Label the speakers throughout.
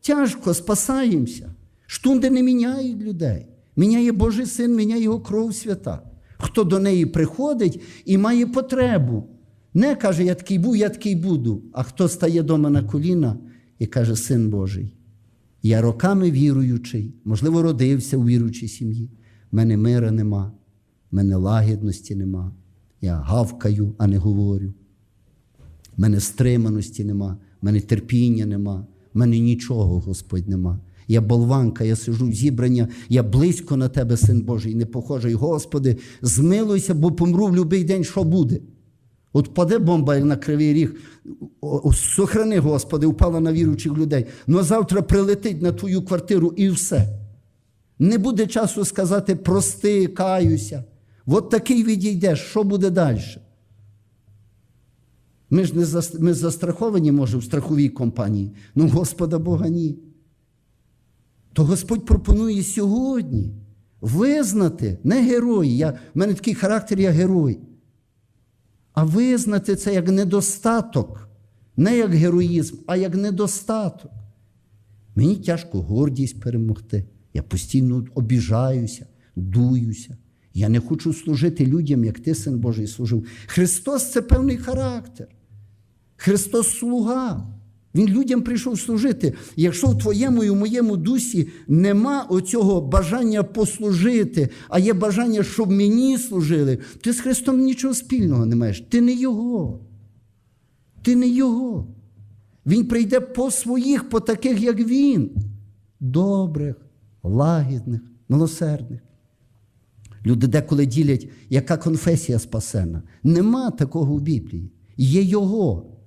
Speaker 1: тяжко спасаємося. Штунди не міняють людей. Міняє Божий син, міняє його кров свята. Хто до неї приходить і має потребу. Не каже, я такий був, я такий буду. А хто стає дома на коліна і каже, Син Божий, я роками віруючий, можливо, родився у віруючій сім'ї. В мене мира нема, в мене лагідності нема. Я гавкаю, а не говорю. В мене стриманості нема, в мене терпіння нема, в мене нічого, Господь, нема. Я болванка, я сижу в зібрання, я близько на тебе, син Божий, не похожий. Господи, змилуйся, бо помру в будь-який день, що буде. От паде бомба на кривий ріг, сохрани, Господи, упала на віруючих людей. Ну завтра прилетить на твою квартиру і все. Не буде часу сказати прости, каюся. От такий відійдеш, що буде далі? Ми ж не зас- ми застраховані, може, в страховій компанії. Ну, Господа Бога, ні. То Господь пропонує сьогодні визнати, не герой. Я, в мене такий характер, я герой. А визнати це як недостаток, не як героїзм, а як недостаток. Мені тяжко гордість перемогти. Я постійно обіжаюся, дуюся. Я не хочу служити людям, як ти, син Божий, служив. Христос це певний характер. Христос слуга. Він людям прийшов служити. Якщо в твоєму і в моєму дусі нема оцього бажання послужити, а є бажання, щоб мені служили, ти з Христом нічого спільного не маєш. Ти не Його. Ти не Його. Він прийде по своїх, по таких, як Він. Добрих, лагідних, милосердних. Люди деколи ділять, яка конфесія спасена. Нема такого в Біблії. Є Його.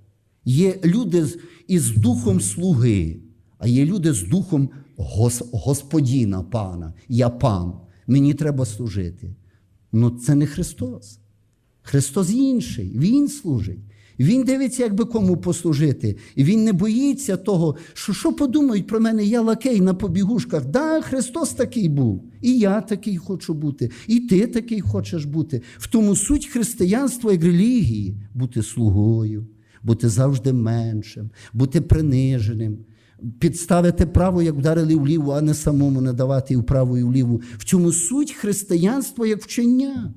Speaker 1: Є люди із духом слуги, а є люди з духом гос, Господіна, пана. Я пан. Мені треба служити. Ну це не Христос. Христос інший, Він служить. Він дивиться, як би кому послужити. Він не боїться того, що що подумають про мене, я лакей на побігушках. Да, Христос такий був. І я такий хочу бути, і ти такий хочеш бути. В тому суть християнства як релігії бути слугою, бути завжди меншим, бути приниженим. Підставити право, як вдарили вліву, а не самому надавати і і вліву. В цьому суть християнства як вчення.